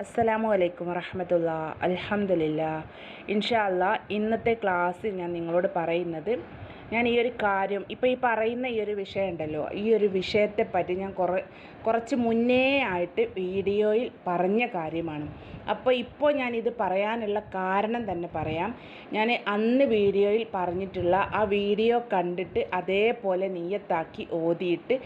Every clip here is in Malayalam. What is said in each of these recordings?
അസ്സലാമു അലൈക്കും വറഹമത്തുള്ള. അലഹമുല്ല ഇൻഷാല്ല ഇന്നത്തെ ക്ലാസ്സിൽ ഞാൻ നിങ്ങളോട് പറയുന്നത് ഞാൻ ഈ ഒരു കാര്യം ഇപ്പോൾ ഈ പറയുന്ന ഈ ഒരു വിഷയം ഉണ്ടല്ലോ ഈ ഒരു വിഷയത്തെ പറ്റി ഞാൻ കുറ കുറച്ച് മുന്നേ ആയിട്ട് വീഡിയോയിൽ പറഞ്ഞ കാര്യമാണ്. അപ്പോൾ ഇപ്പോൾ ഇത് പറയാനുള്ള കാരണം തന്നെ പറയാം. ഞാൻ അന്ന് വീഡിയോയിൽ പറഞ്ഞിട്ടുള്ള ആ വീഡിയോ കണ്ടിട്ട് അതേപോലെ നീയത്താക്കി ഓതിയിട്ട്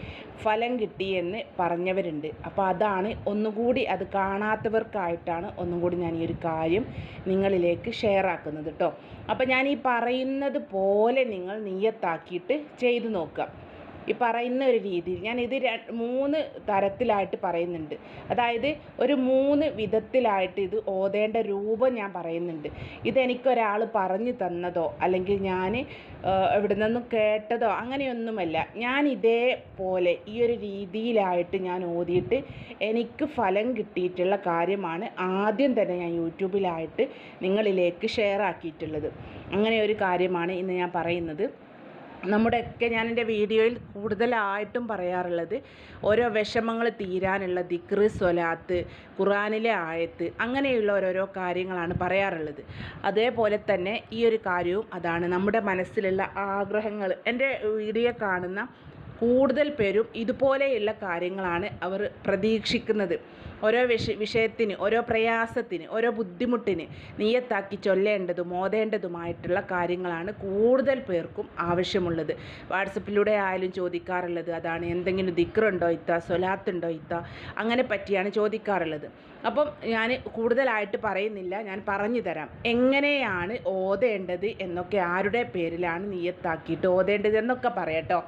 ഫലം കിട്ടിയെന്ന് പറഞ്ഞവരുണ്ട്. അപ്പോൾ അതാണ് ഒന്നുകൂടി അത് കാണാത്തവർക്കായിട്ടാണ് ഒന്നുകൂടി ഞാൻ ഈ ഒരു കാര്യം നിങ്ങളിലേക്ക് ഷെയർ ആക്കുന്നത് കേട്ടോ അപ്പോൾ ഞാൻ ഈ പറയുന്നത് പോലെ നിങ്ങൾ നീയത്താക്കിയിട്ട് ചെയ്തു നോക്കുക. ഈ പറയുന്ന ഒരു രീതിയിൽ. ഞാൻ ഇത് മൂന്ന് തരത്തിലായിട്ട് പറയുന്നുണ്ട്. അതായത് ഒരു മൂന്ന് വിധത്തിലായിട്ട് ഇത് ഓതേണ്ട രൂപം ഞാൻ പറയുന്നുണ്ട്. ഇതെനിക്കൊരാൾ പറഞ്ഞു തന്നതോ അല്ലെങ്കിൽ ഞാൻ എവിടെ നിന്നും കേട്ടതോ അങ്ങനെയൊന്നുമല്ല. ഞാൻ ഇതേപോലെ ഈ ഒരു രീതിയിലായിട്ട് ഞാൻ ഓതിയിട്ട് എനിക്ക് ഫലം കിട്ടിയിട്ടുള്ള കാര്യമാണ് ആദ്യം തന്നെ ഞാൻ യൂട്യൂബിലായിട്ട് നിങ്ങളിലേക്ക് ഷെയർ ആക്കിയിട്ടുള്ളത് അങ്ങനെ ഒരു കാര്യമാണ് ഇന്ന് ഞാൻ പറയുന്നത്. നമ്മുടെയൊക്കെ ഞാൻ എന്റെ വീഡിയോയിൽ കൂടുതലായിട്ടും പറയാറുള്ളത് ഓരോ വിഷമങ്ങൾ തീരാനുള്ള ദിക്റ് സ്വലാത്ത് ഖുറാനിലെ ആയത്ത് അങ്ങനെയുള്ള ഓരോരോ കാര്യങ്ങളാണ് പറയാറുള്ളത്. അതേപോലെ തന്നെ ഈ ഒരു കാര്യവും അതാണ് നമ്മുടെ മനസ്സിലുള്ള ആഗ്രഹങ്ങൾ. എന്റെ വീഡിയോ കാണുന്ന കൂടുതൽ പേരും ഇതുപോലെയുള്ള കാര്യങ്ങളാണ് അവർ പ്രതീക്ഷിക്കുന്നത്. ഓരോ വിഷ വിഷയത്തിന് ഓരോ പ്രയാസത്തിന് ഓരോ ബുദ്ധിമുട്ടിന് നീയത്താക്കി ചൊല്ലേണ്ടതും ഓതേണ്ടതുമായിട്ടുള്ള കാര്യങ്ങളാണ് കൂടുതൽ പേർക്കും ആവശ്യമുള്ളത്. വാട്സപ്പിലൂടെ ആയാലും ചോദിക്കാറുള്ളത് അതാണ് എന്തെങ്കിലും ദിക്റുണ്ടോ ഇത്ത? സ്വലാത്തുണ്ടോ ഇത്ത? അങ്ങനെ പറ്റിയാണ് ചോദിക്കാറുള്ളത്. അപ്പം ഞാൻ കൂടുതലായിട്ട് പറയുന്നില്ല ഞാൻ പറഞ്ഞു തരാം. എങ്ങനെയാണ് ഓതേണ്ടത് എന്നൊക്കെ ആരുടെ പേരിലാണ് നീയത്താക്കിയിട്ട് ഓതേണ്ടത് എന്നൊക്കെ പറയട്ടോ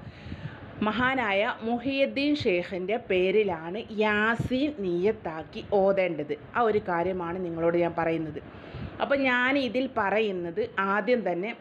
മഹാനായ മുഹിയുദ്ദീൻ ഷേഖിന്റെ പേരിലാണ് യാസീൻ നീയത്താക്കി ഓതേണ്ടത്. ആ ഒരു കാര്യമാണ് നിങ്ങളോട് ഞാൻ പറയുന്നത്. അപ്പോൾ ഞാൻ ഇതിൽ പറയുന്നത് ആദ്യം തന്നെ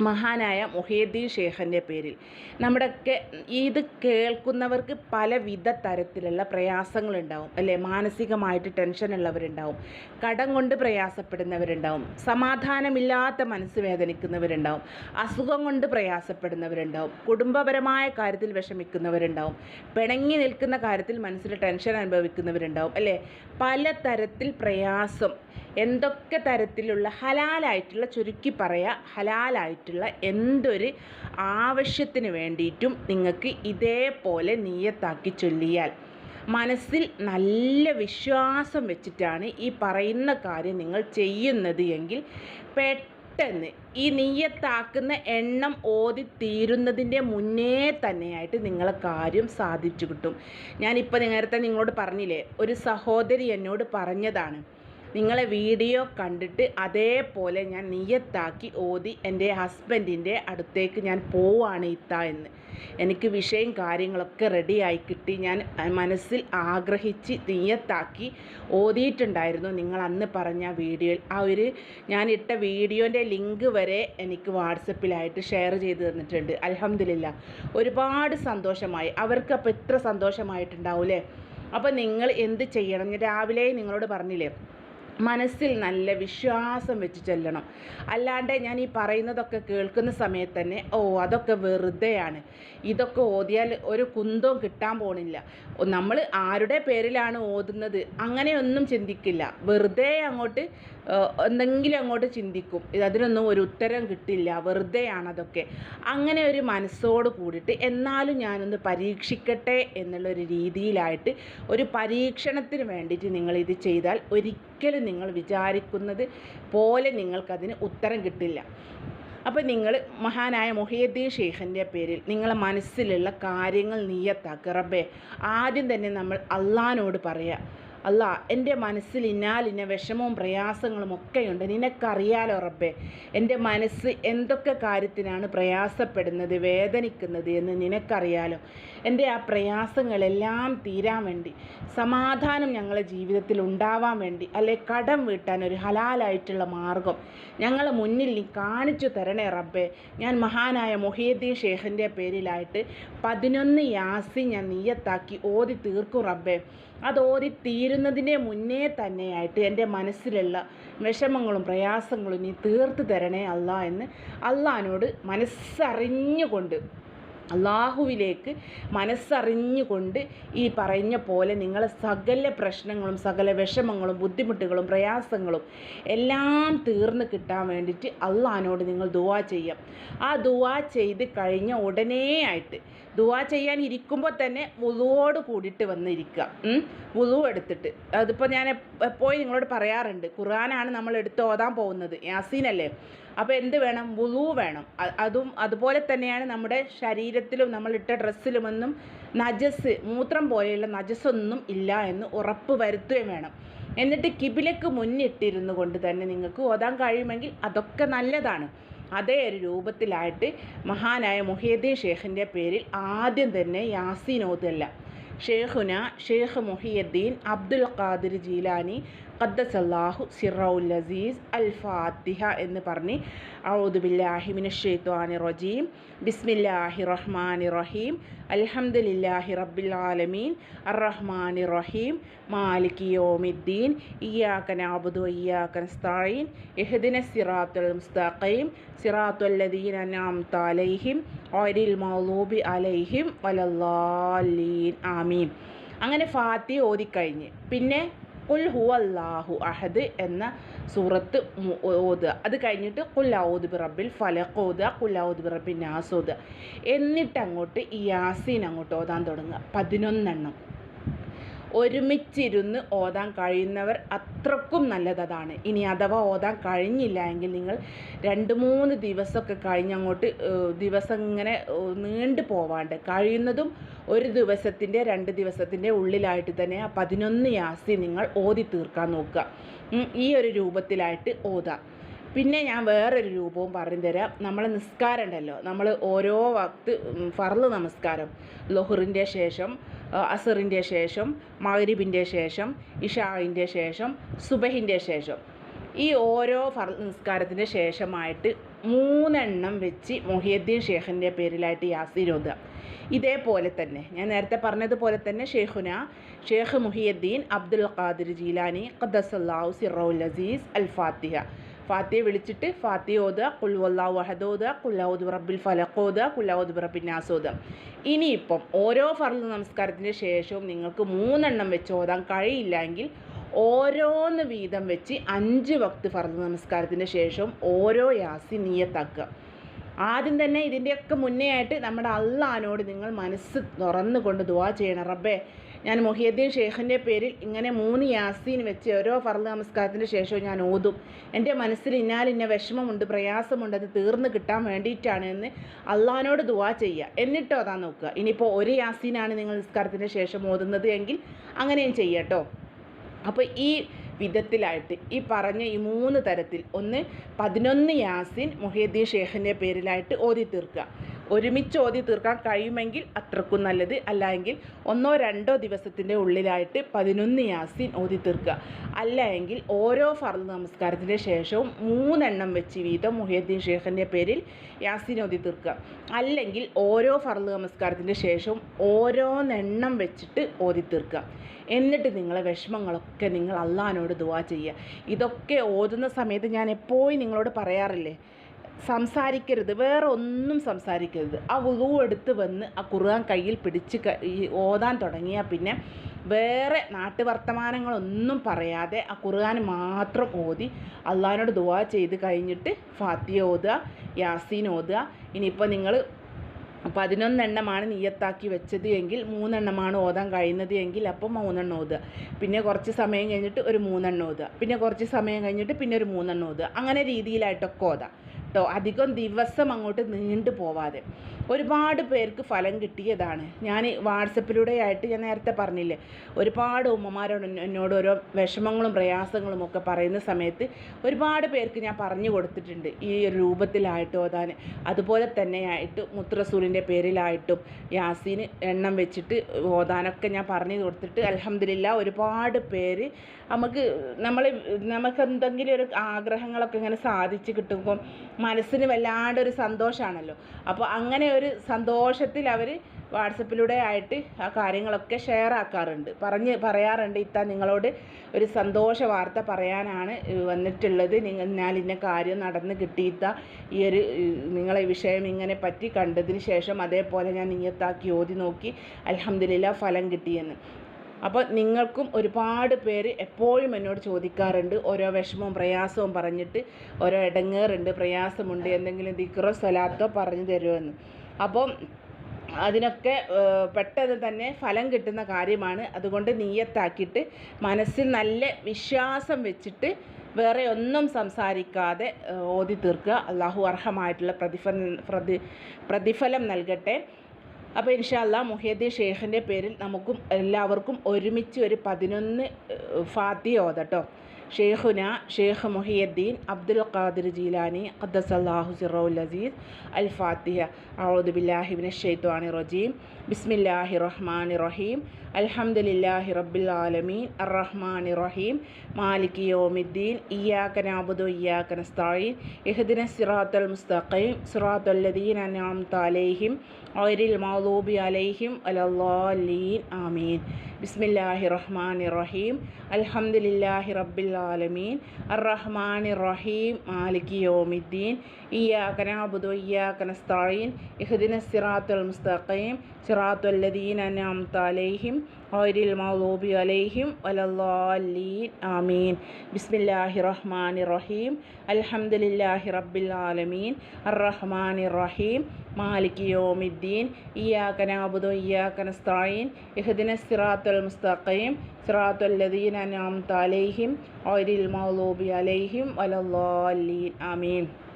മഹാനായ മുഹീദ്ദീൻ ഷേഖിന്റെ പേരിൽ. നമ്മുടെയൊക്കെ ഇത് കേൾക്കുന്നവർക്ക് പലവിധ തരത്തിലുള്ള പ്രയാസങ്ങളുണ്ടാവും അല്ലേ? മാനസികമായിട്ട് ടെൻഷൻ ഉള്ളവരുണ്ടാവും കടം കൊണ്ട് പ്രയാസപ്പെടുന്നവരുണ്ടാവും സമാധാനമില്ലാത്ത മനസ്സ് വേദനിക്കുന്നവരുണ്ടാവും അസുഖം കൊണ്ട് പ്രയാസപ്പെടുന്നവരുണ്ടാവും കുടുംബപരമായ കാര്യത്തിൽ വിഷമിക്കുന്നവരുണ്ടാവും പിണങ്ങി നിൽക്കുന്ന കാര്യത്തിൽ മനസ്സിൽ ടെൻഷൻ അനുഭവിക്കുന്നവരുണ്ടാവും അല്ലേ? പലതരത്തിൽ പ്രയാസം എന്തൊക്കെ തരത്തിലുള്ള ഹലാലായിട്ടുള്ള ചുരുക്കി പറയാ ഹലാലായിട്ടുള്ള എന്തൊരു ആവശ്യത്തിന് വേണ്ടിയിട്ടും നിങ്ങൾക്ക് ഇതേപോലെ നീയത്താക്കി ചൊല്ലിയാൽ മനസ്സിൽ നല്ല വിശ്വാസം വെച്ചിട്ടാണ് ഈ പറയുന്ന കാര്യം നിങ്ങൾ ചെയ്യുന്നത് എങ്കിൽ പെട്ടെന്ന് ഈ നീയത്താക്കുന്ന എണ്ണം ഓതി തീരുന്നതിന്റെ മുന്നേ തന്നെയായിട്ട് നിങ്ങളെ കാര്യം സാധിച്ചു കിട്ടും. ഞാനിപ്പോൾ നേരത്തെ നിങ്ങളോട് പറഞ്ഞില്ലേ ഒരു സഹോദരി എന്നോട് പറഞ്ഞതാണ് നിങ്ങളെ വീഡിയോ കണ്ടിട്ട് അതേപോലെ ഞാൻ നിയത്താക്കി ഓതി എന്റെ ഹസ്ബൻഡിന്റെ അടുത്തേക്ക് ഞാൻ പോവാണ് ഇത്ത എന്ന്. എനിക്ക് വിഷയം കാര്യങ്ങളൊക്കെ റെഡിയായി കിട്ടി. ഞാൻ മനസ്സിൽ ആഗ്രഹിച്ച് നിയത്താക്കി ഓതിയിട്ടുണ്ടായിരുന്നു നിങ്ങൾ അന്ന് പറഞ്ഞ വീഡിയോയിൽ ആ ഒരു ഞാൻ ഇട്ട വീഡിയോന്റെ ലിങ്ക് വരെ എനിക്ക് വാട്സപ്പിലായിട്ട് ഷെയർ ചെയ്ത് തന്നിട്ടുണ്ട്. അലഹമില്ല ഒരുപാട് സന്തോഷമായി. അവർക്ക് അപ്പോൾ എത്ര സന്തോഷമായിട്ടുണ്ടാവും അപ്പോൾ നിങ്ങൾ എന്ത് ചെയ്യണം? രാവിലെ നിങ്ങളോട് പറഞ്ഞില്ലേ? മനസ്സിൽ നല്ല വിശ്വാസം വെച്ച് ചെല്ലണം. അല്ലാണ്ട് ഞാൻ ഈ പറയുന്നതൊക്കെ കേൾക്കുന്ന സമയത്ത് തന്നെ ഓ അതൊക്കെ വെറുതെയാണ്. ഇതൊക്കെ ഓതിയാൽ ഒരു കുന്തവും കിട്ടാൻ പോണില്ല. നമ്മൾ ആരുടെ പേരിലാണ് ഓതുന്നത്? അങ്ങനെയൊന്നും ചിന്തിക്കില്ല. വെറുതെ അങ്ങോട്ട് എന്തെങ്കിലും അങ്ങോട്ട് ചിന്തിക്കും. അതിനൊന്നും ഒരു ഉത്തരം കിട്ടില്ല. വെറുതെയാണ് അതൊക്കെ. അങ്ങനെ ഒരു മനസ്സോട് കൂടിയിട്ട് എന്നാലും ഞാനൊന്ന് പരീക്ഷിക്കട്ടെ എന്നുള്ളൊരു രീതിയിലായിട്ട് ഒരു പരീക്ഷണത്തിന് വേണ്ടിയിട്ട് നിങ്ങളിത് ചെയ്താൽ ഒരിക്കലും നിങ്ങൾ വിചാരിക്കുന്നത് പോലെ നിങ്ങൾക്കതിന് ഉത്തരം കിട്ടില്ല. അപ്പോൾ നിങ്ങൾ മഹാനായ മൊഹീദ്ദീൻ ഷെയ്ഖിന്റെ പേരിൽ നിങ്ങളെ മനസ്സിലുള്ള കാര്യങ്ങൾ നീയത്താക്കുക റബ്ബേ ആദ്യം തന്നെ നമ്മൾ അള്ളഹാനോട് പറയുക അല്ല എന്റെ മനസ്സിൽ ഇന്നാലിന്ന വിഷമവും പ്രയാസങ്ങളും ഒക്കെയുണ്ട്. നിനക്കറിയാലോ റബ്ബേ എന്റെ മനസ്സ് എന്തൊക്കെ കാര്യത്തിനാണ് പ്രയാസപ്പെടുന്നത് വേദനിക്കുന്നത് എന്ന് നിനക്കറിയാലോ? എന്റെ ആ പ്രയാസങ്ങളെല്ലാം തീരാൻ വേണ്ടി സമാധാനം ഞങ്ങളുടെ ജീവിതത്തിൽ ഉണ്ടാവാൻ വേണ്ടി അല്ലെ കടം വീട്ടാൻ ഒരു ഹലാലായിട്ടുള്ള മാർഗം ഞങ്ങളെ മുന്നിൽ നീ കാണിച്ചു തരണേ റബ്ബേ. ഞാൻ മഹാനായ മൊഹീദ്ദീൻ ഷേഖിന്റെ പേരിലായിട്ട് പതിനൊന്ന് യാസി ഞാൻ നീയത്താക്കി ഓതി തീർക്കും റബ്ബേ. അത് ഓതി തീരുന്നതിന്റെ മുന്നേ തന്നെയായിട്ട് എന്റെ മനസ്സിലുള്ള വിഷമങ്ങളും പ്രയാസങ്ങളും നീ തീർത്ത് തരണേ അല്ല എന്ന് അള്ളഹാനോട് മനസ്സറിഞ്ഞുകൊണ്ട് അള്ളാഹുവിലേക്ക് മനസ്സറിഞ്ഞുകൊണ്ട് ഈ പറഞ്ഞ പോലെ നിങ്ങൾ സകല പ്രശ്നങ്ങളും സകല വിഷമങ്ങളും ബുദ്ധിമുട്ടുകളും പ്രയാസങ്ങളും എല്ലാം തീർന്ന് കിട്ടാൻ വേണ്ടിയിട്ട് അള്ളഹാനോട് നിങ്ങൾ ദുവാ ചെയ്യാം ആ ദുവാ ചെയ്ത് കഴിഞ്ഞ ഉടനെ ആയിട്ട് ദുവാ ചെയ്യാൻ ഇരിക്കുമ്പോൾ തന്നെ വുളുവോട് കൂടിയിട്ട് വന്നിരിക്കുക. വുളു എടുത്തിട്ട്. അതിപ്പോൾ ഞാൻ എപ്പോഴും നിങ്ങളോട് പറയാറുണ്ട് ഖുർആനാണ് നമ്മൾ എടുത്ത് ഓതാൻ പോകുന്നത്. യാസീനല്ലേ? അപ്പോൾ എന്ത് വേണം? വുളു വേണം. അതും അതുപോലെ തന്നെയാണ് നമ്മുടെ ശരീരത്തിലും നമ്മൾ ഇട്ട ഡ്രസ്സിലുമൊന്നും നജസ് മൂത്രം പോലെയുള്ള നജസ്സൊന്നും ഇല്ല എന്ന് ഉറപ്പ് വരുത്തുകയും വേണം. എന്നിട്ട് കിബിലക്ക് മുന്നിട്ടിരുന്നു കൊണ്ട് തന്നെ നിങ്ങൾക്ക് ഓതാൻ കഴിയുമെങ്കിൽ അതൊക്കെ നല്ലതാണ്. അതേ ഒരു രൂപത്തിലായിട്ട് മഹാനായ മുഹീദ്ദീൻ ഷേഖിന്റെ പേരിൽ ആദ്യം തന്നെ യാസീൻ ഓതല്ല ഷേഖുന ഷേഖ് മുഹിയുദ്ദീൻ അബ്ദുൽ ഖാദിർ ജീലാനി ഖദ്ദസല്ലാഹു സിറൗൽ അസീസ് അൽ ഫാത്തിഹ എന്ന് പറഞ്ഞ് ഔദു ബില്ലാഹി മിനശ് റജീം ബിസ്മില്ലാഹി റഹ്മാനി റഹീം അൽഹംദുലില്ലാഹി റബ്ബിൽ ആലമീൻ അർറഹ്മാനി റഹീം മാലിക് യോമിദ്ദീൻ ഇയ്യാക നഅബുദു വഇയ്യാക നസ്തഈൻ ഇഹ്ദിന സിറാത്തുൽ മുസ്തഖീം സിറാത്തുല്ലദീൻ അനാം അൻഅംത അലൈഹിം മൗലൂബി അലൈഹിം വലല്ലാലീൻ ആമീൻ. അങ്ങനെ ഫാത്തി ഓതിക്കഴിഞ്ഞ്. പിന്നെ കുൽ ഹു അല്ലാഹു അഹദ് എന്ന സൂറത്ത് ഓതുക. അത് കഴിഞ്ഞിട്ട് കുല്ലൗദ് ബി റബ്ബിൽ ഫലഖ് ഓതുക. കുല്ലൗദ് ബി റബ്ബിൻ നാസ് ഓതുക. എന്നിട്ട് അങ്ങോട്ട് ഈ യാസീൻ അങ്ങോട്ട് ഓതാൻ തുടങ്ങുക. പതിനൊന്നെണ്ണം. ഒരുമിച്ചിരുന്ന് ഓതാൻ കഴിയുന്നവർ അത്രക്കും നല്ലതാണ് ഇനി അഥവാ ഓതാൻ കഴിഞ്ഞില്ല എങ്കിൽ നിങ്ങൾ രണ്ട് മൂന്ന് ദിവസമൊക്കെ കഴിഞ്ഞങ്ങോട്ട് ദിവസം ഇങ്ങനെ നീണ്ടു പോവാണ്ട്. കഴിയുന്നതും ഒരു ദിവസത്തിന്റെ രണ്ട് ദിവസത്തിന്റെ ഉള്ളിലായിട്ട് തന്നെ ആ പതിനൊന്ന് യാസി നിങ്ങൾ ഓതി തീർക്കാൻ നോക്കുക. ഈ ഒരു രൂപത്തിലായിട്ട് ഓതാം. പിന്നെ ഞാൻ വേറൊരു രൂപവും പറഞ്ഞു തരാം നമ്മൾ നിസ്കാരം ഉണ്ടല്ലോ. നമ്മൾ ഓരോ വക്ത് ഫർൾ നമസ്കാരം. ലൊഹറിന്റെ ശേഷം അസറിന്റെ ശേഷം മഹരിബിന്റെ ശേഷം ഇഷാവിന്റെ ശേഷം സുബഹിന്റെ ശേഷം. ഈ ഓരോ ഫർ നിസ്കാരത്തിന്റെ ശേഷമായിട്ട് മൂന്നെണ്ണം വെച്ച് മൊഹിയദ്ദീൻ ഷേഖിന്റെ പേരിലായിട്ട് യാസീൻ ഓതുക. ഇതേപോലെ തന്നെ ഞാൻ നേരത്തെ പറഞ്ഞതുപോലെ തന്നെ ഷെയ്ഖുന ഷേഖ് മുഹിയദ്ദീൻ അബ്ദുൽ ഖാദിർ ജീലാനി ഖദ്ദസല്ലാഹു സിറൗൽ അസീസ് അൽ ഫാത്തിഹ. ഫാത്തിഹ വിളിച്ചിട്ട് ഫാത്തി ഓതുക കുൽവല്ലാ വഹദ് ഓതുക കുല്ലൗദ് റബ്ബിൽ ഫലഖ് ഓതുക കുല്ലൗദ് റബ്ബിൻ നാസ് ഓതുക. ഇനിയിപ്പം ഓരോ ഫർദ് നമസ്കാരത്തിന് ശേഷവും നിങ്ങൾക്ക് മൂന്നെണ്ണം വെച്ച് ഓതാൻ കഴിയില്ലെങ്കിൽ ഓരോന്ന് വീതം വെച്ച് അഞ്ച് വക്ത് ഫർദ് നമസ്കാരത്തിന് ശേഷവും ഓരോ യാസി നീയത്താക്കുക. ആദ്യം തന്നെ ഇതിന്റെയൊക്കെ മുന്നേ ആയിട്ട് നമ്മുടെ അള്ളഹാനോട് നിങ്ങൾ മനസ്സ് തുറന്നുകൊണ്ട് ദുവാ ചെയ്യണം. റബ്ബേ ഞാൻ മൊഹിയദ്ദീൻ ഷേഖിന്റെ പേരിൽ ഇങ്ങനെ മൂന്ന് യാസീൻ വെച്ച് ഓരോ ഫർദ് നമസ്കാരത്തിന് ശേഷവും ഞാൻ ഓതും. എന്റെ മനസ്സിൽ ഇന്നാലിന്ന വിഷമമുണ്ട് പ്രയാസമുണ്ട് അത് തീർന്നു കിട്ടാൻ വേണ്ടിയിട്ടാണ് എന്ന് അള്ളഹാനോട് ദുവാ ചെയ്യുക. എന്നിട്ടോ അതാ നോക്കുക. ഇനിയിപ്പോൾ ഒരു യാസീനാണ് നിങ്ങൾ നിസ്കാരത്തിന് ശേഷം ഓതുന്നത് എങ്കിൽ അങ്ങനെയും ചെയ്യട്ടോ അപ്പോൾ ഈ വിധത്തിലായിട്ട് ഈ പറഞ്ഞ ഈ മൂന്ന് തരത്തിൽ ഒന്ന് പതിനൊന്ന് യാസിൻ മുഹീദ്ദീൻ ഷേഖിന്റെ പേരിലായിട്ട് ഓതി തീർക്കുക ഒരുമിച്ച് ഓതി തീർക്കാൻ കഴിയുമെങ്കിൽ അത്രക്കും നല്ലത്. അല്ലെങ്കിൽ ഒന്നോ രണ്ടോ ദിവസത്തിന്റെ ഉള്ളിലായിട്ട് പതിനൊന്ന് യാസിൻ ഓതി തീർക്കുക. അല്ല എങ്കിൽ ഓരോ ഫർദ് നമസ്കാരത്തിന്റെ ശേഷവും മൂന്നെണ്ണം വെച്ച് വീതം മുഹിയുദ്ദീൻ ഷേഖിന്റെ പേരിൽ യാസിൻ ഓതി തീർക്കുക. അല്ലെങ്കിൽ ഓരോ ഫർദ് നമസ്കാരത്തിന്റെ ശേഷവും ഓരോന്നെണ്ണം വെച്ചിട്ട് ഓതി തീർക്കുക. എന്നിട്ട് നിങ്ങളെ വിഷമങ്ങളൊക്കെ നിങ്ങൾ അള്ളഹാനോട് ദുവാ ചെയ്യുക. ഇതൊക്കെ ഓതുന്ന സമയത്ത് ഞാൻ എപ്പോഴും നിങ്ങളോട് പറയാറില്ലേ? സംസാരിക്കരുത്. വേറെ ഒന്നും സംസാരിക്കരുത്. ആ വുളു എടുത്ത് വന്ന് ആ ഖുർആൻ കയ്യിൽ പിടിച്ച് ഓതാൻ തുടങ്ങിയാൽ പിന്നെ വേറെ നാട്ടുവർത്തമാനങ്ങളൊന്നും പറയാതെ ആ ഖുർആൻ മാത്രം ഓതി അള്ളഹാനോട് ദുവാ ചെയ്ത് കഴിഞ്ഞിട്ട് ഫാത്തിയ ഓതുക യാസീൻ ഓതുക. ഇനിയിപ്പോൾ നിങ്ങൾ പതിനൊന്നെണ്ണമാണ് നീയത്താക്കി വെച്ചത് എങ്കിൽ മൂന്നെണ്ണമാണ് ഓതാൻ കഴിയുന്നത് എങ്കിൽ അപ്പം മൂന്നെണ്ണം ഓതുക. പിന്നെ കുറച്ച് സമയം കഴിഞ്ഞിട്ട് ഒരു മൂന്നെണ്ണം ഓതുക. പിന്നെ കുറച്ച് സമയം കഴിഞ്ഞിട്ട് പിന്നെ ഒരു മൂന്നെണ്ണം ഓതുക. അങ്ങനെ രീതിയിലായിട്ടൊക്കെ ഓതാം. കേട്ടോ. അധികം ദിവസം അങ്ങോട്ട് നീണ്ടു പോവാതെ ഒരുപാട് പേർക്ക് ഫലം കിട്ടിയതാണ്. ഞാൻ വാട്സപ്പിലൂടെ ആയിട്ട് ഞാൻ നേരത്തെ പറഞ്ഞില്ലേ ഒരുപാട് ഉമ്മമാരോട് എന്നോട് ഓരോ വിഷമങ്ങളും പ്രയാസങ്ങളും ഒക്കെ പറയുന്ന സമയത്ത് ഒരുപാട് പേർക്ക് ഞാൻ പറഞ്ഞു കൊടുത്തിട്ടുണ്ട് ഈ ഒരു രൂപത്തിലായിട്ട് ഓതാൻ അതുപോലെ തന്നെയായിട്ട് മുത്രസൂലിന്റെ പേരിലായിട്ടും യാസീന് എണ്ണം വെച്ചിട്ട് ഓതാനൊക്കെ ഞാൻ പറഞ്ഞു കൊടുത്തിട്ട് അലഹമില്ല ഒരുപാട് പേര് നമുക്ക് നമ്മൾ നമുക്ക് എന്തെങ്കിലും ഒരു ആഗ്രഹങ്ങളൊക്കെ ഇങ്ങനെ സാധിച്ച് കിട്ടുമ്പോൾ മനസ്സിന് വല്ലാണ്ടൊരു സന്തോഷമാണല്ലോ അപ്പോൾ അങ്ങനെ ഒരു സന്തോഷത്തിൽ അവർ വാട്സപ്പിലൂടെ ആയിട്ട് ആ കാര്യങ്ങളൊക്കെ ഷെയർ ആക്കാറുണ്ട്. പറഞ്ഞ് പറയാറുണ്ട് ഇത്ത നിങ്ങളോട് ഒരു സന്തോഷ വാർത്ത പറയാനാണ് വന്നിട്ടുള്ളത്. നിങ്ങൾ ഞാൻ ഇന്ന കാര്യം നടന്ന് കിട്ടിയിത്ത ഈ ഒരു നിങ്ങളെ വിഷയം ഇങ്ങനെ പറ്റി കണ്ടതിന് ശേഷം അതേപോലെ ഞാൻ നിയത്താക്കി ഓതി നോക്കി അൽഹംദുലില്ലാ ഫലം കിട്ടിയെന്ന്. അപ്പോൾ നിങ്ങൾക്കും ഒരുപാട് പേര് എപ്പോഴും എന്നോട് ചോദിക്കാറുണ്ട്. ഓരോ വിഷമവും പ്രയാസവും പറഞ്ഞിട്ട് ഓരോ ഇടങ്ങേറുണ്ട് പ്രയാസമുണ്ട് എന്തെങ്കിലും ദിക്റോ സ്വലാത്തോ പറഞ്ഞു തരുമെന്ന് അപ്പം അതിനൊക്കെ പെട്ടെന്ന് തന്നെ ഫലം കിട്ടുന്ന കാര്യമാണ്. അതുകൊണ്ട് നീയത്താക്കിയിട്ട് മനസ്സിൽ നല്ല വിശ്വാസം വെച്ചിട്ട് വേറെ ഒന്നും സംസാരിക്കാതെ ഓതി തീർക്കുക. അള്ളാഹു അർഹമായിട്ടുള്ള പ്രതിഫലം പ്രതി പ്രതിഫലം നൽകട്ടെ. അപ്പോൾ ഇൻഷാല്ല മുഹീദ്ദീൻ ഷേഖിന്റെ പേരിൽ നമുക്കും എല്ലാവർക്കും ഒരുമിച്ച് ഒരു പതിനൊന്ന് ഫാത്തി ഓതട്ടോ ഷേഖുന ഷെയ്ഖ് മുഹിയുദ്ദീൻ അബ്ദുൽ ഖാദിർ ജീലാനി ഖദ്ദസല്ലാഹു സിറൗൽ അസീസ് അൽ ഫാത്തിഹ. അഊദു ബില്ലാഹി മിനശ് ശൈത്വാനിർ റജീം. ബിസ്മില്ലാഹി റഹ്മാനി റഹീം അൽഹംദുലില്ലാഹി റബ്ബിൽ ആലമീൻ അറഹ്മാൻ റഹീം മാലികി യൗമിദ്ദീൻ. ഇയ്യാക നഅബുദു ഇയ്യാക നസ്തഈൻ ഇഹ്ദിന സിറാത്തൽ മുസ്തഖീം. സിറാത്തല്ലദീൻ അൻഅംത അലൈഹിം. ഗൈറിൽ മഗ്ദൂബി അലൈഹിം. അലല്ലാലീൻ. ആമീൻ. ബിസ്മില്ലാഹി റഹ്മാനി റഹീം അൽഹംദുലില്ലാഹി റബ്ബിൽ ആലമീൻ അറഹ്മാൻ റഹീം മാലികി യൗമിദ്ദീൻ. ഇയ്യാക നഅബുദു ഇയ്യാക നസ്തഈൻ ഇഹ്ദിന സിറാത്തൽ മുസ്തഖീം. ലദീന അൻഅംത അലൈഹിം ഗൈറിൽ മഗ്ദൂബി അലൈഹിം വലല്ലാലീൻ ആമീൻ. ബിസ്മില്ലാഹി റഹ്മാനി റഹീം അൽഹംദുലില്ലാഹി റബ്ബിൽ ആലമീൻ. അർറഹ്മാനി റഹീം മാലിക് യോമിദ്ദീൻ. ഇയ്യാക നഅബുദു ഇയ്യാക നസ്തഈൻ ഇഹ്ദിന സിറാത്തൽ മുസ്തഖീം. സിറാത്തൽ ലദീന അൻഅംത അലൈഹിം ഗൈറിൽ മഗ്ദൂബി അലൈഹിം വലദ്ദാലീൻ. ആമീൻ.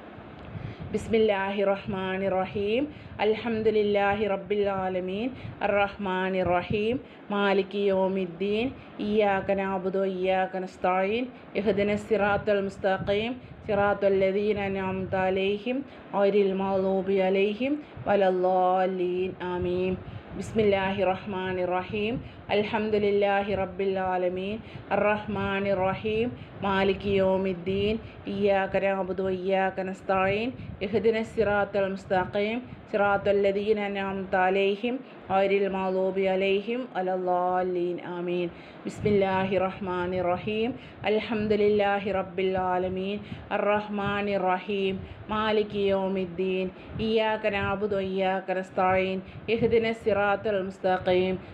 ബിസ്മില്ലാഹി റഹ്മാൻ റഹീം അൽഹംദുലില്ലാഹി റബ്ബിൽ ആലമീൻ റഹ്മാൻ റഹീം മാലിക് യോമിദ്ദീൻ. ഇയ്യാക സിറാത്തുൽ ഇഹ്ദിന സിറാത്തൽ മുസ്തഖീം. സിറാത്തുൽ ലദീന അൻഅംത അലൈഹിം. ഔരിൽ മൗലൂബി അലൈഹിം. വലദ്ദാലീൻ. ആമീൻ. ബിസ്മില്ലാഹി റഹ്മാൻ റഹീം അൽഹംദുലില്ലാഹി റബ്ബിൽ ആലമീൻ. അർറഹ്മാനി റഹീം മാലിക് യോമിദ്ദീൻ. ഇയ്യാക നഅബുദു വഇയ്യാക നസ്തഈൻ. ഇഹ്ദിന സിറാത്തൽ മുസ്തഖീം. സിറാത്തല്ലദീൻ അൻഅംത അലൈഹിം. ഗൈറിൽ മഗ്ദൂബി അലൈഹിം. അലല്ലാലീൻ ആമീൻ. ബിസ്മില്ലാഹി റഹ്മാൻ റഹീം അൽഹംദുലില്ലാഹി റബ്ബിൽ ആലമീൻ. അറഹ്മാൻ റഹീം മാലിക് യോമിദ്ദീൻ. ഇയ്യാക നഅബുദു വഇയ്യാക നസ്തഈൻ. ഇഹ്ദിന സിറാത്തൽ മുസ്തഖീം.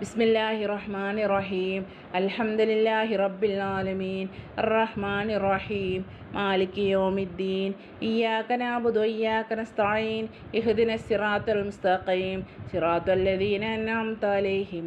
ബിസ്മില്ലാഹി റഹ്മാനി റഹീം അൽഹംദുലില്ലാഹി റബ്ബിൽ ആലമീൻ റഹ്മാൻ റഹീം മാലിക് യൗമിദ്ദീൻ. ഇയ്യാക നഅബുദു ഇയ്യാക നസ്തഈൻ. ഇഹ്ദിന സിറാത്തൽ മുസ്തഖീം. സിറാത്തൽ അൻഅംത അലൈഹിം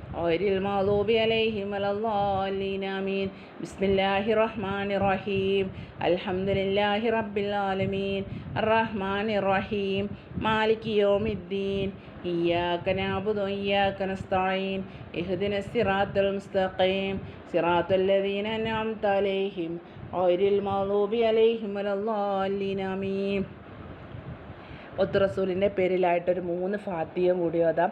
മുസ്തഖീം സിറാത്തൽ ലദീന അൻഅംത അലൈഹിം ഗൈറിൽ മഗ്ദൂബി അലൈഹിം വലദ്ദാലീൻ ആമീൻ ബിസ്മില്ലാഹി റഹ്മാനി റഹീം അൽഹംദുലില്ലാഹി റബ്ബിൽ ആലമീൻ അർറഹ്മാനി റഹീം മാലിക് യൗമിദ്ദീൻ. ഇയ്യാക നഅബുദു വഇയ്യാക നസ്തഈൻ ഇഹ്ദിന സിറാത്തൽ മുസ്തഖീം. സിറാത്തൽ ലദീന അൻഅംത അലൈഹിം. ഗൈറിൽ മഗ്ദൂബി അലൈഹിം വലദ്ദാലീൻ. ആമീൻ. ഒത്ത് റസൂലിന്റെ പേരിലായിട്ടൊരു മൂന്ന് ഫാത്തിയും കൂടി ഓതാം.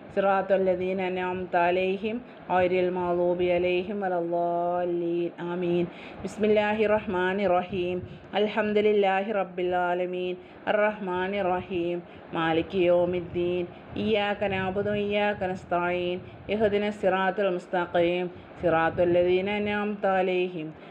സിറാത്തല്ലദീൻ അനാംത അലൈഹിം ഔരിൽ മൗലൂബി അലൈഹിം അലല്ലാലീൻ ആമീൻ. ബിസ്മില്ലാഹി റഹ്മാൻ റഹീം അൽഹംദുലില്ലാഹി റബ്ബിൽ ആലമീൻ അറഹ്മാൻ റഹീം മാലിക് യോമിദ്ദീൻ. ഇയാക്ക നാബുദു ഇയാക്ക നസ്തായീൻ. ഇഹദിന സിറാത്തുൽ മുസ്തഖീം. സിറാത്തുല്ലദീൻ അനാംത അലൈഹിം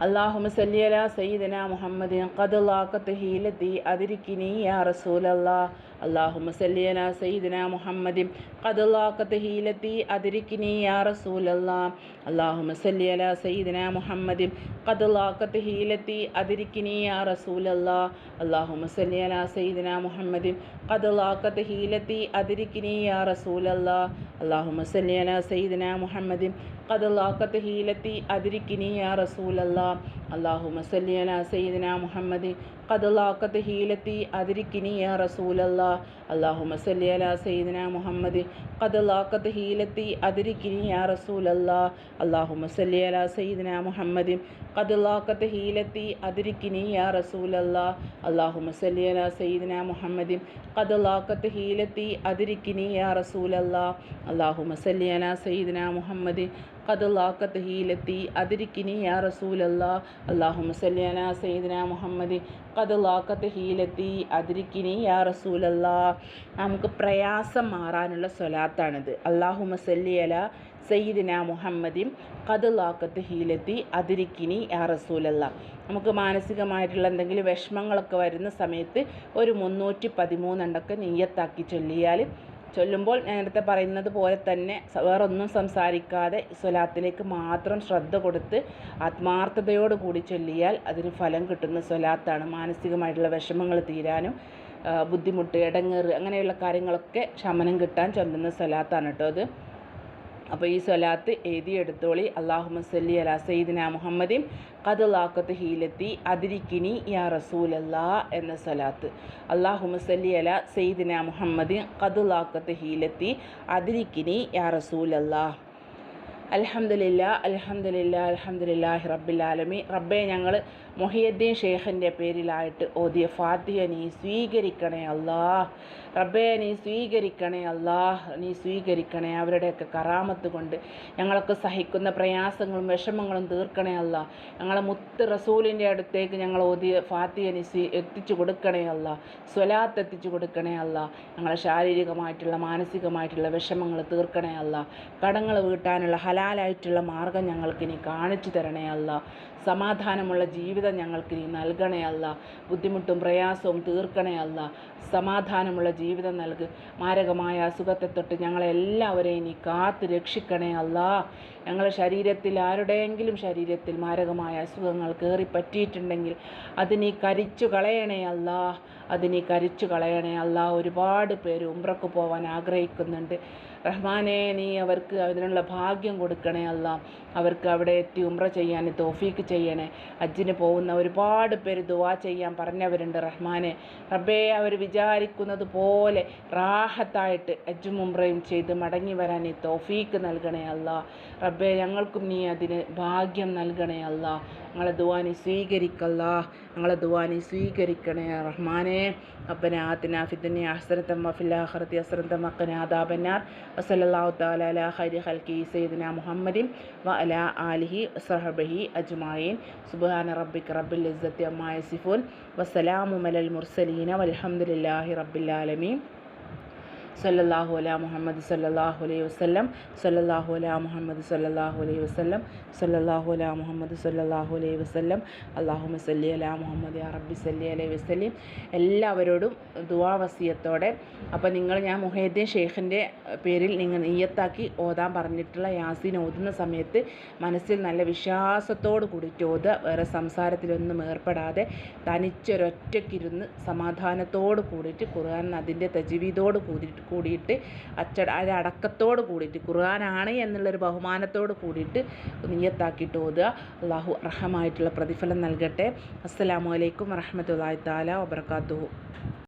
അള്ളാഹുമ സല്ലിയല സയ്യിദന മുഹമ്മദിൻ ഖദുലാഖത്ത് ഹീലത്തി അതിരിക്കിനി യാ റസൂൽ അള്ളാഹ് അള്ളാഹുമ സല്ലിയല സയ്യിദന മുഹമ്മദിൻ ഖദുലാഖത്ത് ഹീലത്തി അതിരിക്കിനി യാ റസൂൽ അള്ളാഹ് അള്ളാഹുമ സല്ലിയല സയ്യിദന മുഹമ്മദിൻ ഖദുലാഖത്ത് ഹീലത്തി അതിരിക്കിനി യാ റസൂൽ അള്ളാഹ് അള്ളാഹുമ സല്ലിയല സയ്യിദന മുഹമ്മദിൻ ഖദുലാഖത്ത് ഹീലത്തി അതിരിക്കിനി യാ റസൂൽ അള്ളാഹ് അള്ളാഹുമ സല്ലിയല സയ്യിദിന മുഹമ്മദിൻ കദല്ലാക്കത്ത് ഹീലത്തി അതിരിക്കിനി യാ റസൂലല്ലാ. അള്ളാഹുമ സല്ലിയല സയ്യിദിന മുഹമ്മദ് കഥലാക്കത്ത് ഹീലത്തി അതിരിക്കിനി യാ റസൂലല്ലാ. അള്ളാഹു മസല്ലി അല സൈദന മുഹമ്മദ്. കഥലാക്കത്ത് ഹീലത്തി അതിരിക്കിനി യാ റസൂലല്ലാ. അള്ളാഹു മസല്ലി അല സൈദന മുഹമ്മദ്. കഥലാക്കത്ത് ഹീലത്തി അതിരിക്കിനി യാ റസൂലല്ലാ. അള്ളാഹു മസല്ലി അല സൈദന മുഹമ്മദ്. കഥലാക്കത്ത് ഹീലത്തി അതിരിക്കിനി യാ റസൂലല്ലാ. അള്ളാഹു മസല്ലി അല സൈദന മുഹമ്മദ്. يا رسول الله اللهم صل على سيدنا محمد قد لاقت هيلتي أدركني يا رسول الله اللهم صل على سيدنا محمد قد لاقت هيلتي أدركني يا رسول الله اللهم صل على سيدنا محمد قد لاقت ഹീലത്തി അതിരിക്കിനി യാ റസൂലല്ല നമുക്ക് പ്രയാസം മാറാനുള്ള സ്വലാത്താണിത് അള്ളാഹു മസല്ലി അല സയ്യിദിന മുഹമ്മദിൻ കത് ലാക്കത്ത് ഹീലത്തി അതിരിക്കിനി യാ റസൂലല്ല നമുക്ക് മാനസികമായിട്ടുള്ള എന്തെങ്കിലും വിഷമങ്ങളൊക്കെ വരുന്ന സമയത്ത് ഒരു മുന്നൂറ്റി പതിമൂന്നെണ്ണൊക്കെ നെയ്യത്താക്കി ചൊല്ലിയാൽ ചൊല്ലുമ്പോൾ നേരത്തെ പറയുന്നത് പോലെ തന്നെ വേറൊന്നും സംസാരിക്കാതെ സ്വലാത്തിലേക്ക് മാത്രം ശ്രദ്ധ കൊടുത്ത് ആത്മാർത്ഥതയോട് കൂടി ചൊല്ലിയാൽ അതിന് ഫലം കിട്ടുന്ന സ്വലാത്താണ്. മാനസികമായിട്ടുള്ള വിഷമങ്ങൾ തീരാനും ബുദ്ധിമുട്ട് ഇടങ്ങേറ് അങ്ങനെയുള്ള കാര്യങ്ങളൊക്കെ ശമനം കിട്ടാൻ ചൊല്ലുന്ന സ്വലാത്താണ് കേട്ടോ അത്. അപ്പോൾ ഈ സ്വലാത്ത് എഴുതിയെടുത്തോളി അള്ളാഹു സല്ലി അല സയ്യിദിന മുഹമ്മദിൻ. കഥലാക്കത്ത് ഹീലത്തി. അതിരിക്കിനി യാ റസൂലല്ലാ എന്ന സ്വലാത്ത്. അള്ളാഹു സല്ലി അല സയ്യിദിന മുഹമ്മദിൻ. കഥലാക്കത്ത് ഹീലത്തി. അതിരിക്കിനി യാ റസൂലല്ലാ. അലഹമില്ല അലഹമില്ല അൽഹംദുലില്ലാഹി റബ്ബിൽ ആലമി റബ്ബെ ഞങ്ങൾ മൊഹിയദ്ദീൻ ഷേഖിന്റെ പേരിലായിട്ട് ഓതിയ ഫാത്തിഹ നീ സ്വീകരിക്കണേ അല്ലാ. റബ്ബേ നീ സ്വീകരിക്കണേ അല്ലാ. നീ സ്വീകരിക്കണേ അവരുടെയൊക്കെ കറാമത്ത് കൊണ്ട് ഞങ്ങളൊക്കെ സഹിക്കുന്ന പ്രയാസങ്ങളും വിഷമങ്ങളും തീർക്കണേ അല്ല. ഞങ്ങളെ മുത്ത് റസൂലിന്റെ അടുത്തേക്ക് ഞങ്ങൾ ഓതിയ ഫാത്തിഹ നീ സ്വീ എത്തിച്ചു കൊടുക്കണേ അല്ല. സ്വലാത്ത് എത്തിച്ചു കൊടുക്കണേ അല്ല. ഞങ്ങളെ ശാരീരികമായിട്ടുള്ള മാനസികമായിട്ടുള്ള വിഷമങ്ങൾ തീർക്കണേ അല്ല. കടങ്ങൾ വീട്ടാനുള്ള ഹലാലായിട്ടുള്ള മാർഗം ഞങ്ങൾക്ക് നീ കാണിച്ചു തരണേ അല്ല. സമാധാനമുള്ള ജീവിതം ഞങ്ങൾക്ക് നീ നൽകണേ അല്ല. ബുദ്ധിമുട്ടും പ്രയാസവും തീർക്കണേ അല്ല. സമാധാനമുള്ള ജീവിതം നൽക്. മാരകമായ അസുഖത്തെ തൊട്ട് ഞങ്ങളെല്ലാവരെയും നീ കാത്ത് രക്ഷിക്കണേ അല്ല. ഞങ്ങളുടെ ശരീരത്തിൽ ആരുടെയെങ്കിലും ശരീരത്തിൽ മാരകമായ അസുഖങ്ങൾ കയറി പറ്റിയിട്ടുണ്ടെങ്കിൽ അത് നീ കരിച്ചു കളയണേ അല്ല. അത് നീ കരിച്ചു കളയണേ അല്ല. ഒരുപാട് പേര് ഉംറക്ക് പോവാൻ ആഗ്രഹിക്കുന്നുണ്ട്. റഹ്മാനെ നീ അവർക്ക് അതിനുള്ള ഭാഗ്യം കൊടുക്കണേ അല്ല. അവർക്ക് അവിടെ എത്തി ഉമ്ര ചെയ്യാൻ തോഫീക്ക് ചെയ്യണേ ഹജ്ജിന് പോകുന്ന ഒരുപാട് പേര് ദുവാ ചെയ്യാൻ പറഞ്ഞവരുണ്ട് റഹ്മാനെ. റബ്ബേ അവർ വിചാരിക്കുന്നത് പോലെ റാഹത്തായിട്ട് അജ്ജും ഉമ്രയും ചെയ്ത് മടങ്ങി വരാൻ ഈ തോഫീക്ക് നൽകണേ അല്ല. റബ്ബേ ഞങ്ങൾക്കും നീ അതിന് ഭാഗ്യം നൽകണേ അല്ല. ഞങ്ങളെ ദുവാനി സ്വീകരിക്കല്ല. ഞങ്ങളെ ദുവാനി സ്വീകരിക്കണേ റഹ്മാനെ. അപ്പനെ ആത്തിന ഫിദുനി അസ്രത്തം വഫില്ലാഹർത്തി അസ്രത്തം അക്കനെ ആദാബന്നാർ വസലല്ലാഹു ഹൽക്കി സൈദിന മുഹമ്മദിൻ വ അല ആലിഹി സഹബഹി അജ്മായിൻ. സുബാന റബ്ബിക് റബ്ബിൽ ഇസ്സത്തി സിഫുൻ വസ്സലാമു മലൽ മുർസലീന. വലഹമുല്ലാഹി റബ്ബിൽ ആലമീൻ. സല്ലല്ലാഹു അല മുഹമ്മദ് സല്ലല്ലാഹു അലൈഹി വസല്ലം സല്ലല്ലാഹു അല മുഹമ്മദ് സല്ലല്ലാഹു അലൈഹി വസല്ലം സല്ലല്ലാഹു അല മുഹമ്മദ് സല്ലല്ലാഹു അലൈഹി വസല്ലം. അല്ലാഹുമ്മ സല്ലി അല മുഹമ്മദ് അറബി സല്ലി അലൈഹി വസല്ലം. എല്ലാവരോടും ദുവാ വസിയത്തോടെ. അപ്പോൾ നിങ്ങൾ ഞാൻ മുഹൈദ്ദീൻ ഷെയ്ഖിന്റെ പേരിൽ നിങ്ങൾ നീയത്താക്കി ഓതാൻ പറഞ്ഞിട്ടുള്ള യാസീൻ ഓതുന്ന സമയത്ത് മനസ്സിൽ നല്ല വിശ്വാസത്തോട് കൂടി ഓത വേറെ സംസാരത്തിലൊന്നും ഏർപ്പെടാതെ തനിച്ചൊരൊറ്റയ്ക്കിരുന്ന് സമാധാനത്തോട് കൂടിയിട്ട് ഖുർആൻ അതിന്റെ തജീവീതോട് കൂടിയിട്ട് കൂടിയിട്ട് അച്ചട അടക്കത്തോട് കൂടിയിട്ട് ഖുർആനാണ് എന്നുള്ളൊരു ബഹുമാനത്തോട് കൂടിയിട്ട് നീയത്താക്കിയിട്ട് ഓതുക. അള്ളാഹു അർഹമായിട്ടുള്ള പ്രതിഫലം നൽകട്ടെ. അസ്സലാമു അലൈക്കും വറഹ്മത്തുള്ളാഹി തആല വബറകാതുഹു.